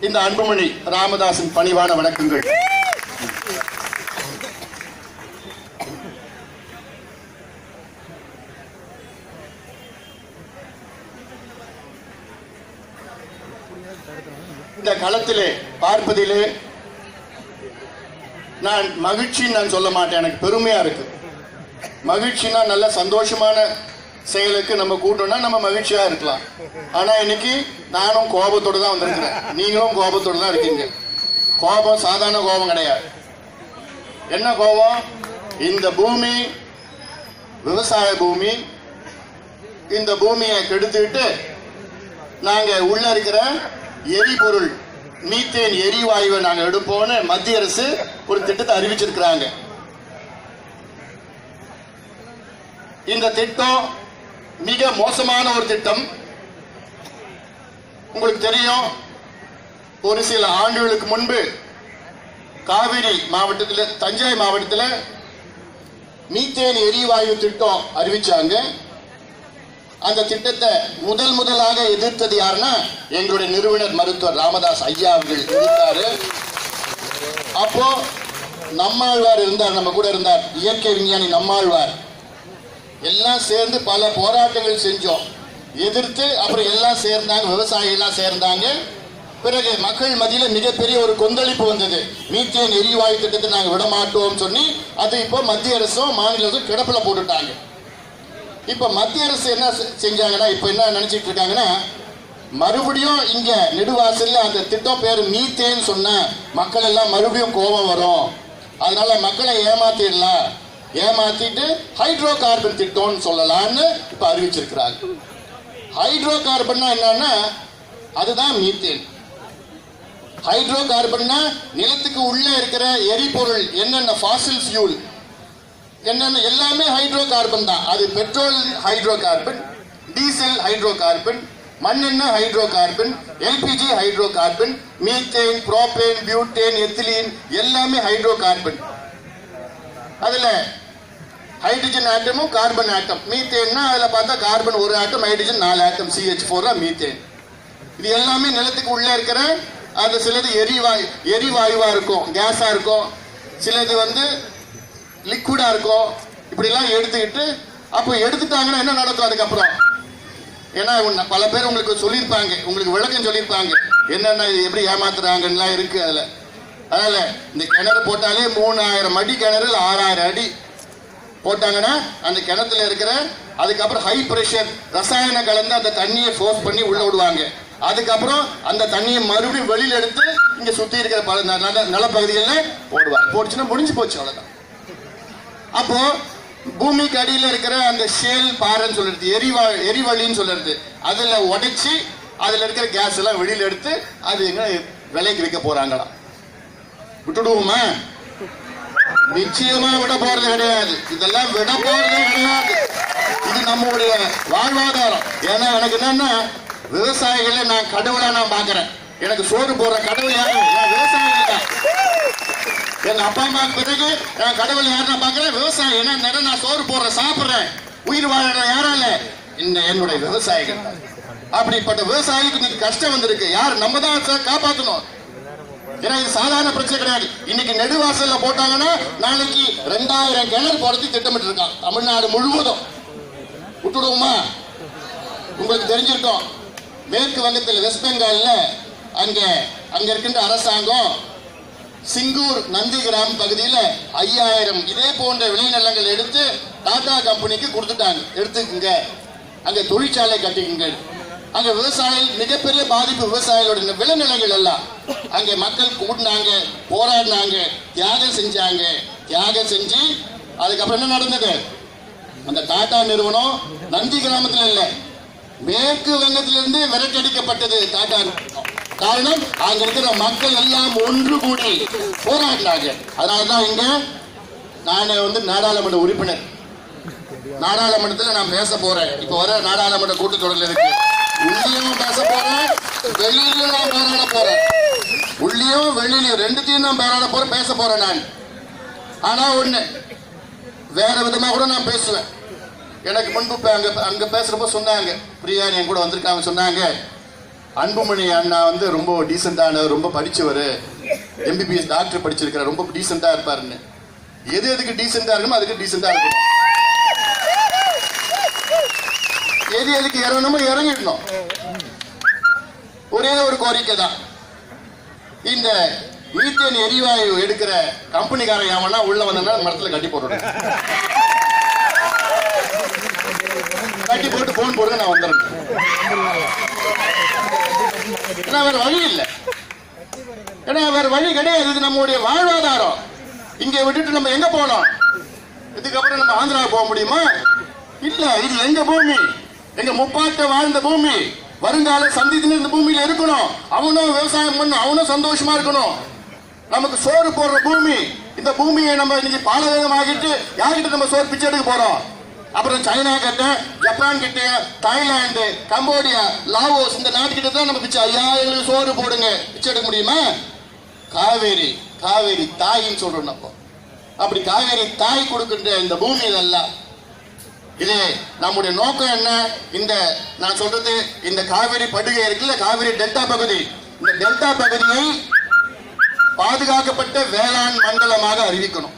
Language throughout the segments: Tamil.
இந்த அன்புமணி ராமதாசின் பணிவான வணக்கங்கள். இந்த களத்திலே பார்ப்பதிலே நான் மகிழ்ச்சின்னு நான் சொல்ல மாட்டேன். எனக்கு பெருமையா இருக்கு. மகிழ்ச்சினா நல்ல சந்தோஷமான செயலுக்கு நம்ம கூட்டோம்னா நம்ம மகிழ்ச்சியா இருக்கலாம். ஆனா இன்னைக்கு நானும் கோபத்தோடு தான் வந்திருக்கிறேன். நீங்களும் கோபத்தோடு தான் இருக்கீங்க. கோபம் சாதாரண கோபம் கிடையாது. என்ன கோபம்? இந்த பூமி விவசாய பூமி இந்த பூமியை கெடுத்துக்கிட்டு நாங்க உள்ள இருக்கிற எரிபொருள் மீத்தேன் எரிவாயுவை நாங்க எடுப்போம்னு மத்திய அரசு ஒரு திட்டத்தை அறிவிச்சிருக்கிறாங்க. இந்த திட்டம் மிக மோசமான ஒரு திட்டம். உங்களுக்கு தெரியும் ஒரு சில ஆண்டுகளுக்கு முன்பு காவிரி மாவட்டத்தில் தஞ்சை மாவட்டத்தில் மீத்தேன் எரிவாயு திட்டம் அறிவிச்சாங்க. அந்த திட்டத்தை முதல் முதலாக எதிர்த்தது யாருன்னா எங்களுடைய நிறுவனர் மருத்துவர் ராமதாஸ் ஐயா அவர்கள் எதிர்த்தாரு அப்போ நம்மாழ்வார் இருந்தார் நம்ம கூட இருந்தார். இயற்கை விஞ்ஞானி நம்மாழ்வார். எல்லாம் சேர்ந்து பல போராட்டங்கள் செஞ்சோம். எதிர்த்து அப்புறம் எல்லாம் சேர்ந்தாங்க விவசாயிகள்லாம் சேர்ந்தாங்க. பிறகு மக்கள் மத்தியில மிகப்பெரிய ஒரு கொந்தளிப்பு வந்தது. மீத்தேன் எரிவாயு திட்டத்தை நாங்கள் விட மாட்டோம் சொல்லி அது இப்போ மத்திய அரசும் மாநில அரசும் கிடப்பில் போட்டுட்டாங்க. இப்ப மத்திய அரசு என்ன செஞ்சாங்கன்னா இப்ப என்ன நினைச்சிட்டு இருக்காங்கன்னா மறுபடியும் இங்க நெடுவாசல்ல அந்த திட்டம் பேரு மீத்தேன்னு சொன்ன மக்கள் எல்லாம் மறுபடியும் கோபம் வரும். அதனால மக்களை ஏமாத்திடலாம். ஏமாத்திட்டு ஹைட்ரோ கார்பன் திட்டம்னு சொல்லலாம்னு இப்ப அறிவிச்சிருக்கிறாங்க. ஹைட்ரோ கார்பன்னா என்னன்னா அதுதான் மீத்தேன் ஹைட்ரோ கார்பன்னா நிலத்துக்கு உள்ளே இருக்கிற எரிபொருள் என்னென்ன ஃபாசில் ஃபியூல் என்னென்ன எல்லாமே ஹைட்ரோ கார்பன் தான். அது petrol hydrocarbon diesel hydrocarbon மண்ணெண்ணெய் hydrocarbon LPG hydrocarbon methane propane butane ethylene எல்லாமே ஹைட்ரோ கார்பன் அதில் ஹைட்ரஜன் ஆட்டமும் கார்பன் ஆட்டம் மீத்தேன்னா அதில் பார்த்தா கார்பன் ஒரு ஆட்டம் ஹைட்ரஜன் நாலு ஆட்டம் சிஹெச் ஃபோர் மீத்தேன் இது எல்லாமே நிலத்துக்கு உள்ளே இருக்கிற அது சிலது எரிவாயு எரிவாயுவாக இருக்கும் கேஸாக இருக்கும். சிலது வந்து லிக்விடாக இருக்கும். இப்படிலாம் எடுத்துக்கிட்டு அப்போ எடுத்துட்டாங்கன்னா என்ன நடக்கும் அதுக்கப்புறம்? ஏன்னா உன்ன- பல பேர் உங்களுக்கு சொல்லியிருப்பாங்க. உங்களுக்கு விளக்கம் சொல்லியிருப்பாங்க. என்னென்ன எப்படி ஏமாத்துறாங்கலாம் இருக்குது அதில். அதில் இந்த கிணறு போட்டாலே மூணாயிரம் அடி கிணறு ஆறாயிரம் அடி. போட்டாங்கன்னா அந்த கிணத்துல இருக்கிற அதுக்கப்புறம் ஹை ப்ரெஷர் ரசாயன கலந்து அந்த தண்ணியை ஃபோர்ஸ் பண்ணி உள்ள விடுவாங்க. அதுக்கப்புறம் அந்த தண்ணியை மறுபடியும் வெளியில் எடுத்து இங்க சுத்தி இருக்கிற பல ந- நல- நிலப்பகுதிகளில் போடுவாங்க. போடுச்சுன்னா முடிஞ்சு போச்சு அவ்வளோதான் அப்போ பூமிக்கு அடியில் இருக்கிற அந்த ஷேல் பாறைன்னு சொல்றது எரிவா எரிவளின்னு சொல்றது அதில் உடைச்சி அதில் இருக்கிற கேஸ் எல்லாம் வெளியில் எடுத்து அது எங்க விலைக்கு விற்க போறாங்களாம். விட்டுடுவோமா. நிச்சயமா விட போறது கிடையாது. இதெல்லாம் விட போறதே கிடையாது. இது நம்மளுடைய வாழ்வாதாரம். ஏன்னா எனக்கு என்னன்னா விவசாயிகளை நான் கடவுளா நான் பாக்குறேன் எனக்கு சோறு போடுற கடவுள் யாரு? நான் விவசாயிகள் தான். எங்க அப்பா அம்மா பிறகு நான் கடவுள் யார் நான் பாக்குறேன் விவசாயி என்ன நிறைய நான் சோறு போடுறேன் சாப்பிடுறேன். உயிர் வாழற யாரால இந்த என்னுடைய விவசாயிகள் அப்படிப்பட்ட விவசாயிக்கு இன்னைக்கு கஷ்டம் வந்திருக்கு. யார்? நம்ம தான் சார் காப்பாத்தணும். ஏன்னா இது சாதாரண பிரச்சனை கிடையாது. இன்னைக்கு நெடுவாசல்ல போட்டாங்கன்னா நாளைக்கு ரெண்டாயிரம் கிணறு போடுறதுக்கு திட்டமிட்டு இருக்கான் தமிழ்நாடு முழுவதும். விட்டுடுவோமா? உங்களுக்கு தெரிஞ்சிருக்கோம். மேற்கு வங்கத்தில் வெஸ்ட் பெங்கால்ல அங்க அங்க இருக்கின்ற அரசாங்கம் சிங்கூர் நந்தி நந்திகிராம் பகுதியில் ஐயாயிரம் இதே போன்ற விளைநிலங்கள் எடுத்து டாடா கம்பெனிக்கு கொடுத்துட்டாங்க. எடுத்துக்கங்க. அங்கே தொழிற்சாலை கட்டிக்குங்க. அங்க விவசாயிகள் மிகப்பெரிய பாதிப்பு விவசாயிகளோட விளைநிலைகள் எல்லாம். அங்க மக்கள் கூடினாங்க போராடினாங்க தியாகம் செஞ்சாங்க. தியாகம் செஞ்சு அதுக்கப்புறம் என்ன நடந்தது? அந்த டாடா நிறுவனம் நந்தி கிராமத்துல இல்ல மேற்கு வங்கத்திலிருந்து விரட்டடிக்கப்பட்டது டாடா காரணம் அங்க இருக்கிற மக்கள் எல்லாம் ஒன்று கூடி போராடினாங்க. அதனாலதான் இங்க நான் வந்து நாடாளுமன்ற உறுப்பினர். நாடாளுமன்றத்துல நான் பேச போறேன். இப்ப வர நாடாளுமன்ற கூட்டத்தொடர்ல இருக்கு. உள்ளியும் பேச போறேன் வெளியிலும் நான் போராட போறேன். உள்ளியும் வெளியிலையும் ரெண்டுத்தையும் நான் போராட போறேன் பேச போறேன் நான். ஆனா ஒண்ணு வேற விதமா கூட நான் பேசுவேன் எனக்கு முன்பு அங்க அங்க பேசுறப்ப சொன்னாங்க. பிரியா என் கூட வந்திருக்காங்க சொன்னாங்க. அன்புமணி அண்ணா வந்து ரொம்ப டீசெண்டானவர் ரொம்ப படிச்சவர். எம்பிபிஎஸ் டாக்டர் படிச்சிருக்கிறார் ரொம்ப டீசெண்டா இருப்பாருன்னு. எது எதுக்கு டீசெண்டா இருக்கணுமோ அதுக்கு டீசெண்டா இருக்கணும். எது எதுக்கு இறங்கணுமோ இறங்கிடணும். ஒரே ஒரு கோரிக்கை தான் இந்த மீத்தேன் எரிவாயு எடுக்கிற கம்பெனிக்காரன் எவனா உள்ள வந்தா மரத்துல கட்டி போட்டுடணும் கட்டி போட்டு போன் போடுங்க நான் வந்துடுறேன். வேற வழி இல்லை. ஏன்னா வேற வழி கிடையாது. இது நம்முடைய வாழ்வாதாரம். இங்க விட்டுட்டு நம்ம எங்க போனோம்? இதுக்கப்புறம் நம்ம ஆந்திரா போக முடியுமா? இல்ல இது எங்க பூமி? எங்க முப்பாட்ட வாழ்ந்த பூமி வருங்கால சந்ததியினர் இந்த பூமியில இருக்கணும். அவனும் விவசாயம் பண்ணும் அவனும் சந்தோஷமா இருக்கணும். நமக்கு சோறு போடுற பூமி இந்த பூமியை நம்ம இன்னைக்கு பாலவேகம் ஆகிட்டு யார்கிட்ட நம்ம சோறு பிச்சை எடுக்க போறோம்? அப்புறம் சைனா கிட்ட ஜப்பான் கிட்ட தாய்லாந்து கம்போடியா லாவோஸ் இந்த நாட்டுக்கிட்ட தான் நம்ம பிச்சை. ஐயா எங்களுக்கு சோறு போடுங்க. பிச்சை எடுக்க முடியுமா? காவேரி காவேரி தாயின்னு சொல்றோம் அப்போ அப்படி காவேரி தாய் கொடுக்கின்ற இந்த பூமியில எல்லாம் இது நம்முடைய நோக்கம் என்ன? இந்த நான் சொல்றது இந்த காவிரி படுகை இருக்குல்ல காவிரி டெல்டா பகுதி. இந்த டெல்டா பகுதியை பாதுகாக்கப்பட்ட வேளாண் மண்டலமாக அறிவிக்கணும்.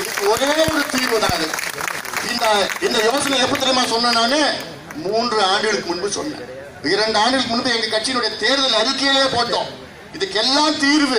இதுக்கு ஒரே ஒரு தீர்வு தான் அது. இந்த இந்த யோசனை எப்ப தெரியுமா சொன்னேன் நானு? மூன்று ஆண்டுகளுக்கு முன்பு சொன்னேன். இரண்டு ஆண்டுகளுக்கு முன்பு எங்க கட்சியினுடைய தேர்தல் அறிக்கையிலே போட்டோம். இதுக்கெல்லாம் தீர்வு.